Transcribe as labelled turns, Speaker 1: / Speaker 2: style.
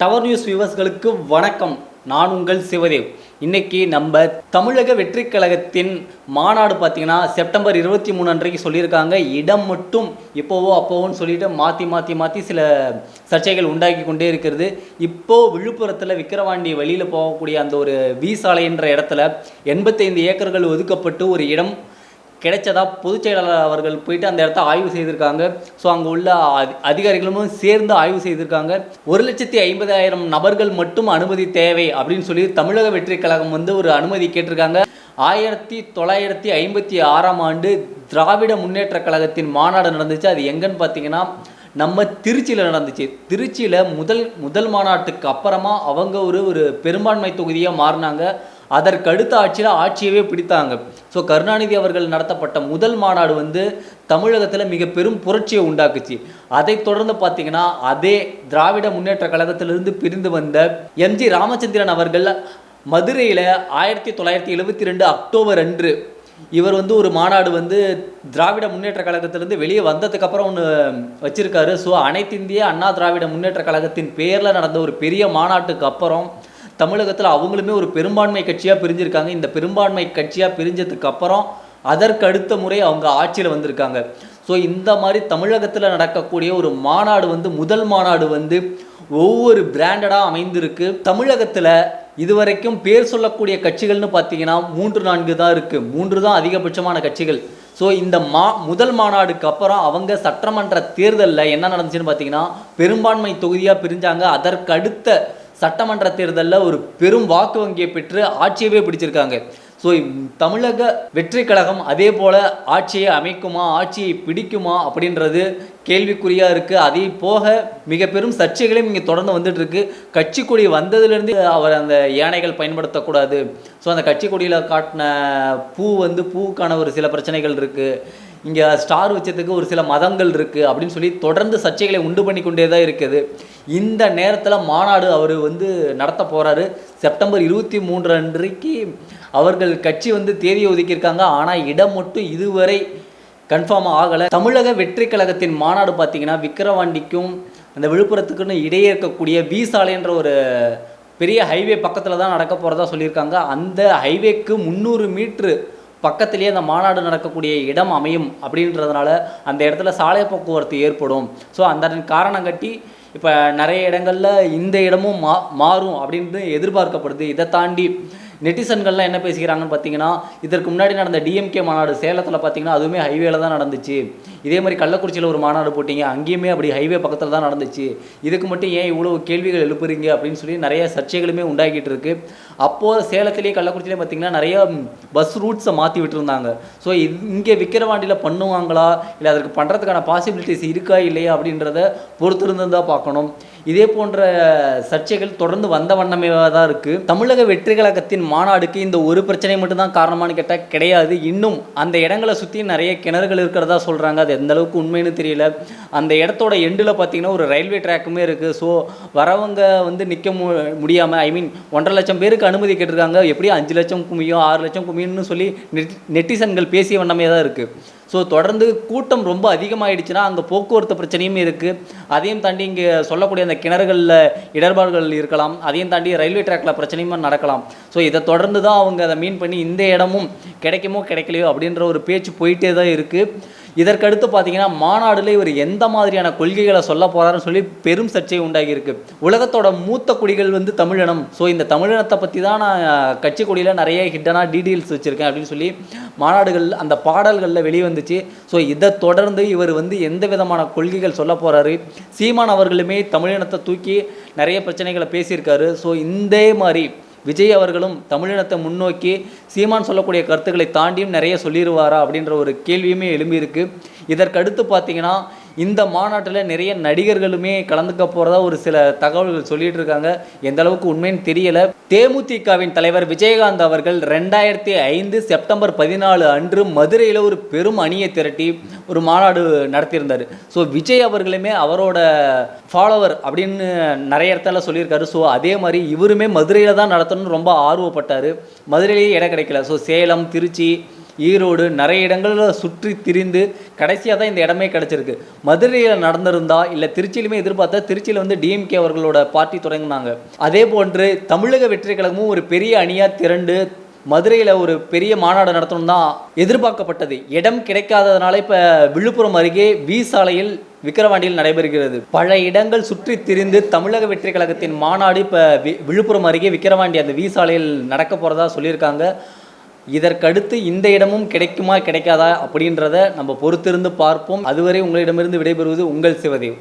Speaker 1: Tower news வியூவர்ஸ்களுக்கு வணக்கம். நான் உங்கள் சிவதேவ். இன்னைக்கு நம்ம தமிழக வெற்றி கழகத்தின் மாநாடு பார்த்திங்கன்னா செப்டம்பர் இருபத்தி மூணு அன்றைக்கு சொல்லியிருக்காங்க. இடம் மட்டும் இப்போவோ அப்போவோன்னு சொல்லிட்டு மாற்றி மாற்றி மாற்றி சில சர்ச்சைகள் உண்டாக்கி கொண்டே இருக்கிறது. இப்போது விழுப்புரத்தில் விக்கிரவாண்டி வழியில் போகக்கூடிய அந்த ஒரு வி சாலைன்ற இடத்துல எண்பத்தைந்து ஏக்கர்கள் ஒதுக்கப்பட்டு ஒரு இடம் கிடைச்சதா பொதுச் செயலாளர் அவர்கள் போயிட்டு அந்த இடத்த ஆய்வு செய்திருக்காங்க. ஸோ அங்கே உள்ள அதி- அதிகாரிகளும் சேர்ந்து ஆய்வு செய்திருக்காங்க. ஒரு லட்சத்தி ஐம்பதாயிரம் நபர்கள் மட்டும் அனுமதி தேவை அப்படின்னு சொல்லி தமிழக வெற்றிக் கழகம் வந்து ஒரு அனுமதி கேட்டிருக்காங்க. ஆயிரத்தி தொள்ளாயிரத்தி ஐம்பத்தி ஆறாம் ஆண்டு திராவிட முன்னேற்றக் கழகத்தின் மாநாடு நடந்துச்சு. அது எங்கன்னு பார்த்தீங்கன்னா நம்ம திருச்சியில் நடந்துச்சு. திருச்சியில் முதல் முதல் மாநாட்டுக்கு அப்புறமா அவங்க ஒரு ஒரு பெரும்பான்மை தொகுதியாக மாறினாங்க. அதற்கு அடுத்த ஆட்சியில் ஆட்சியவே பிடித்தாங்க. ஸோ கருணாநிதி அவர்கள் நடத்தப்பட்ட முதல் மாநாடு வந்து தமிழகத்தில் மிக பெரும் புரட்சியை உண்டாக்குச்சு. அதைத் தொடர்ந்து பார்த்தீங்கன்னா அதே திராவிட முன்னேற்ற கழகத்திலிருந்து பிரிந்து வந்த எம்ஜி ராமச்சந்திரன் அவர்கள் மதுரையில் ஆயிரத்தி தொள்ளாயிரத்தி எழுபத்தி ரெண்டு அக்டோபர் அன்று இவர் வந்து ஒரு மாநாடு வந்து திராவிட முன்னேற்ற கழகத்திலேருந்து வெளியே வந்ததுக்கப்புறம் ஒன்று வச்சுருக்காரு. ஸோ அனைத்திந்திய அண்ணா திராவிட முன்னேற்ற கழகத்தின் பேரில் நடந்த ஒரு பெரிய மாநாட்டுக்கு அப்புறம் தமிழகத்தில் அவங்களுமே ஒரு பெரும்பான்மை கட்சியாக பிரிஞ்சிருக்காங்க. இந்த பெரும்பான்மை கட்சியாக பிரிஞ்சதுக்கு அப்புறம் அதற்கு அடுத்த முறை அவங்க ஆட்சியில் வந்திருக்காங்க. ஸோ இந்த மாதிரி தமிழகத்தில் நடக்கக்கூடிய ஒரு மாநாடு வந்து முதல் மாநாடு வந்து ஒவ்வொரு பிராண்டடாக அமைந்திருக்கு. தமிழகத்தில் இதுவரைக்கும் பேர் சொல்லக்கூடிய கட்சிகள்னு பார்த்தீங்கன்னா மூன்று நான்கு தான் இருக்குது மூன்று தான் அதிகபட்சமான கட்சிகள். ஸோ இந்த மா முதல் மாநாடுக்கு அப்புறம் அவங்க சட்டமன்ற தேர்தலில் என்ன நடந்துச்சுன்னு பார்த்தீங்கன்னா பெரும்பான்மை தொகுதியாக பிரிஞ்சாங்க. அதற்கடுத்த சட்டமன்ற தேர்தலில் ஒரு பெரும் வாக்கு வங்கியை பெற்று ஆட்சியவே பிடிச்சிருக்காங்க. ஸோ தமிழக வெற்றி கழகம் அதே போல் ஆட்சியை அமைக்குமா ஆட்சியை பிடிக்குமா அப்படின்றது கேள்விக்குறியாக இருக்குது அதே போக மிக பெரும் சர்ச்சைகளையும் இங்கே தொடர்ந்து வந்துட்டு இருக்கு கட்சி கொடி வந்ததுலேருந்து அவர் அந்த யானைகள் பயன்படுத்தக்கூடாது. ஸோ அந்த கட்சி கொடியில் காட்டின பூ வந்து பூவுக்கான ஒரு சில பிரச்சனைகள் இருக்குது இங்கே ஸ்டார் வச்சதுக்கு ஒரு சில மதங்கள் இருக்குது அப்படின்னு சொல்லி தொடர்ந்து சர்ச்சைகளை உண்டு பண்ணி கொண்டே தான் இருக்குது. இந்த நேரத்தில் மாநாடு அவர் வந்து நடத்த போகிறாரு செப்டம்பர் இருபத்தி மூன்று அன்றைக்கு அவர்கள் கட்சி வந்து தேதியை ஒதுக்கியிருக்காங்க. ஆனால் இடம் மட்டும் இதுவரை கன்ஃபார்ம் ஆகலை. தமிழக வெற்றி கழகத்தின் மாநாடு பார்த்தீங்கன்னா விக்கிரவாண்டிக்கும் அந்த விழுப்புரத்துக்குன்னு இடையே இருக்கக்கூடிய வி சாலைன்ற ஒரு பெரிய ஹைவே பக்கத்தில் தான் நடக்க போகிறதா சொல்லியிருக்காங்க. அந்த ஹைவேக்கு முந்நூறு மீட்ரு பக்கத்திலேயே அந்த மாநாடு நடக்கக்கூடிய இடம் அமையும் அப்படின்றதுனால அந்த இடத்துல சாலை போக்குவரத்து ஏற்படும். ஸோ அந்த காரணம் கட்டி இப்போ நிறைய இடங்களில் இந்த இடமும் மா மாறும் அப்படின்னு எதிர்பார்க்கப்படுது. இதை தாண்டி நெட்டிசன்கள்லாம் என்ன பேசிக்கிறாங்கன்னு பார்த்தீங்கன்னா இதற்கு முன்னாடி நடந்த டிஎம்கே மாநாடு சேலத்தில் பார்த்தீங்கன்னா அதுவுமே ஹைவேல தான் நடந்துச்சு. இதே மாதிரி கள்ளக்குறிச்சியில் ஒரு மாநாடு போட்டீங்க அங்கேயுமே அப்படி ஹைவே பக்கத்தில் தான் நடந்துச்சு. இதுக்கு மட்டும் ஏன் இவ்வளோ கேள்விகள் எழுப்புறீங்க அப்படின்னு சொல்லி நிறைய சர்ச்சைகளுமே உண்டாகிட்டு இருக்கு. அப்போது சேலத்திலேயே கள்ளக்குறிச்சியிலே பார்த்தீங்கன்னா நிறைய பஸ் ரூட்ஸை மாற்றி விட்டுருந்தாங்க. ஸோ இங்கே விக்கிரவாண்டியில் பண்ணுவாங்களா? இல்லை அதற்கு பண்ணுறதுக்கான பாசிபிலிட்டிஸ் இருக்கா இல்லையா அப்படின்றத பொறுத்திருந்து தான் பார்க்கணும். இதே போன்ற சர்ச்சைகள் தொடர்ந்து வந்த வண்ணமே தான் இருக்குது தமிழக வெற்றி கழகத்தின் மாநாடுக்கு இந்த ஒரு பிரச்சனை மட்டும்தான் காரணமானு கேட்டால் கிடையாது. இன்னும் அந்த இடங்களை சுற்றி நிறைய கிணறுகள் இருக்கிறதா சொல்கிறாங்க அது எந்த அளவுக்கு உண்மைன்னு தெரியல. அந்த இடத்தோட எண்டில் பார்த்தீங்கன்னா ஒரு ரயில்வே ட்ராக்குமே இருக்குது ஸோ வரவங்க வந்து நிற்க மு முடியாமல் ஐ மீன் ஒன்றரை லட்சம் பேருக்கு அனுமதி கேட்டிருக்காங்க. எப்படியும் அஞ்சு லட்சம் குமியும் ஆறு லட்சம் குமியும்னு சொல்லி நெட் நெட்டிசன்கள் பேசிய வண்ணமே தான் இருக்குது ஸோ தொடர்ந்து கூட்டம் ரொம்ப அதிகமாகிடுச்சுன்னா அங்கே போக்குவரத்து பிரச்சனையும் இருக்குது அதையும் தாண்டி இங்கே சொல்லக்கூடிய அந்த கிணறுகளில் இடர்பாடுகள் இருக்கலாம். அதையும் தாண்டி ரயில்வே ட்ராக்ல பிரச்சனையும் நடக்கலாம். ஸோ இதை தொடர்ந்து தான் அவங்க அதை மீன் பண்ணி இந்த இடமும் கிடைக்குமோ கிடைக்கலையோ அப்படின்ற ஒரு பேச்சு போயிட்டே தான் இருக்குது இதற்கடுத்து பார்த்தீங்கன்னா மாநாடுல இவர் எந்த மாதிரியான கொள்கைகளை சொல்ல போறாருன்னு சொல்லி பெரும் சர்ச்சை உண்டாகி இருக்கு உலகத்தோட மூத்த குடிகள் வந்து தமிழினம் ஸோ இந்த தமிழினத்தை பற்றி தான் நான் கட்சி கொடியில் நிறைய ஹிட்டனாக டீடெயில்ஸ் வச்சுருக்கேன் அப்படின்னு சொல்லி மாநாடுகள் அந்த பாடல்களில் வெளியே வந்துச்சு ஸோ இதை தொடர்ந்து இவர் வந்து எந்த விதமான கொள்கைகள் சொல்ல போகிறாரு சீமான் அவர்களுமே தமிழினத்தை தூக்கி நிறைய பிரச்சனைகளை பேசியிருக்காரு. ஸோ இந்த மாதிரி விஜய் அவர்களும் தமிழினத்தை முன்னோக்கி சீமான் சொல்லக்கூடிய கருத்துக்களை தாண்டியும் நிறைய சொல்லிடுவாரா அப்படின்ற ஒரு கேள்வியுமே எழும்பியிருக்கு. இதற்கடுத்து பார்த்தீங்கன்னா இந்த மாநாட்டில் நிறைய நடிகர்களுமே கலந்துக்க போகிறதா ஒரு சில தகவல்கள் சொல்லிட்டு இருக்காங்க. எந்த அளவுக்கு உண்மைன்னு தெரியல. தேமுதிகவின் தலைவர் விஜயகாந்த் அவர்கள் ரெண்டாயிரத்தி ஐந்து செப்டம்பர் பதினாலு அன்று மதுரையில் ஒரு பெரும் அணியை திரட்டி ஒரு மாநாடு நடத்தியிருந்தார். ஸோ விஜய் அவர்களுமே அவரோட ஃபாலோவர் அப்படின்னு நிறைய இடத்துல சொல்லியிருக்காரு. ஸோ அதே மாதிரி இவருமே மதுரையில் தான் நடத்தணும்னு ரொம்ப ஆர்வப்பட்டார். மதுரையிலேயே இடம் கிடைக்கல. ஸோ சேலம் திருச்சி ஈரோடு நிறைய இடங்களில் சுற்றி திரிந்து கடைசியாக தான் இந்த இடமே கிடச்சிருக்கு. மதுரையில் நடந்திருந்தா இல்லை திருச்சியிலுமே எதிர்பார்த்தா திருச்சியில் வந்து டிஎம்கே அவர்களோட பார்ட்டி தொடங்கினாங்க. அதே போன்று தமிழக வெற்றி கழகமும் ஒரு பெரிய அணியாக திரண்டு மதுரையில் ஒரு பெரிய மாநாடு நடத்தணும் தான் எதிர்பார்க்கப்பட்டது. இடம் கிடைக்காததுனால இப்போ விழுப்புரம் அருகே வி சாலையில் விக்கிரவாண்டியில் நடைபெறுகிறது. பல இடங்கள் சுற்றி திரிந்து தமிழக வெற்றி கழகத்தின் மாநாடு இப்போ வி விழுப்புரம் அருகே விக்கிரவாண்டி அந்த வி சாலையில் நடக்க போகிறதா சொல்லியிருக்காங்க. இதற்கடுத்து இந்த இடமும் கிடைக்குமா கிடைக்காதா அப்படின்றத நம்ம பொறுத்திருந்து பார்ப்போம். அதுவரை உங்களிடமிருந்து விடைபெறுவது உங்கள் சிவதேவ்.